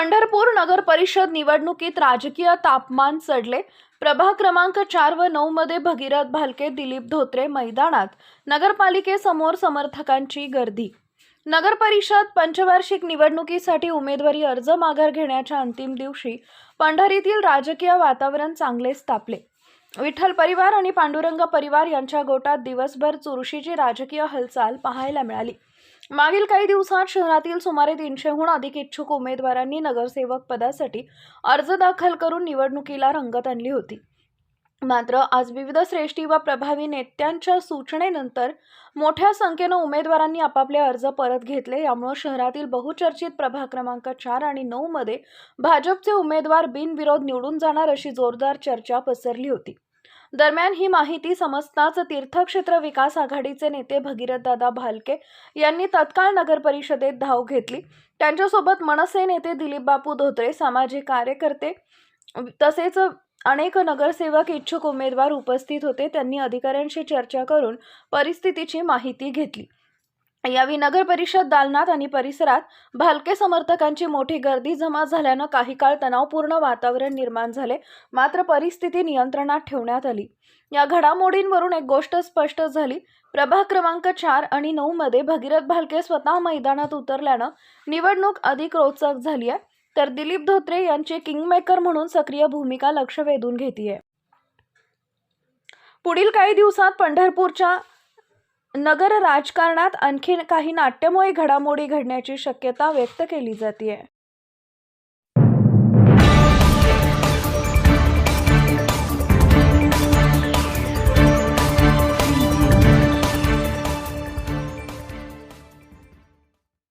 पंढरपूर नगर परिषद निवडणुकीत राजकीय तापमान चढले. प्रभाग क्रमांक चार व नऊ मध्ये भगीरथ भालके दिलीप धोत्रे मैदानात नगरपालिकेसमोर समर्थकांची गर्दी. नगर परिषद पंचवार्षिक निवडणुकीसाठी उमेदवारी अर्ज माघार घेण्याच्या अंतिम दिवशी पंढरीतील राजकीय वातावरण चांगलेच तापले विठ्ठल परिवार आणि पांडुरंग परिवार यांच्या गोटात दिवसभर चुरशीची राजकीय हालचाल पाहायला मिळाली. मागील काही दिवसात शहरातील सुमारे तीनशेहून अधिक इच्छुक उमेदवारांनी नगरसेवक पदासाठी अर्ज दाखल करून निवडणुकीला रंगत आणली होती. मात्र आज विविध श्रेष्ठी व प्रभावी नेत्यांच्या सूचनेनंतर मोठ्या संख्येनं उमेदवारांनी आपापले अर्ज परत घेतले. यामुळे शहरातील बहुचर्चित प्रभाग क्रमांक चार आणि नऊमध्ये भाजपचे उमेदवार बिनविरोध निवडून जाणार अशी जोरदार चर्चा पसरली होती. दरम्यान ही माहिती समजताच तीर्थक्षेत्र विकास आघाडीचे नेते भगीरथदादा भालके यांनी तत्काळ नगर परिषदेत धाव घेतली. त्यांच्यासोबत मनसे नेते दिलीप बापू धोत्रे सामाजिक कार्यकर्ते तसेच अनेक नगरसेवक इच्छुक उमेदवार उपस्थित होते. त्यांनी अधिकाऱ्यांशी चर्चा करून परिस्थितीची माहिती घेतली. यावेळी नगर परिषद दालनात आणि परिसरात भालके समर्थकांची मोठी गर्दी जमा झाल्यानं काही काळ तणावपूर्ण वातावरण निर्माण झाले. मात्र परिस्थिती नियंत्रणात ठेवण्यात आली. या घडामोडींवरून एक गोष्ट स्पष्ट झाली. प्रभाग क्रमांक चार आणि नऊ मध्ये भगीरथ भालके स्वतः मैदानात उतरल्यानं निवडणूक अधिक रोचक झाली आहे. तर दिलीप धोत्रे यांची किंगमेकर म्हणून सक्रिय भूमिका लक्ष वेधून घेतीये. पुढील काही दिवसात पंढरपूरच्या नगर राजकारणात आणखी काही नाट्यमय घडामोडी घडण्याची शक्यता व्यक्त केली जाते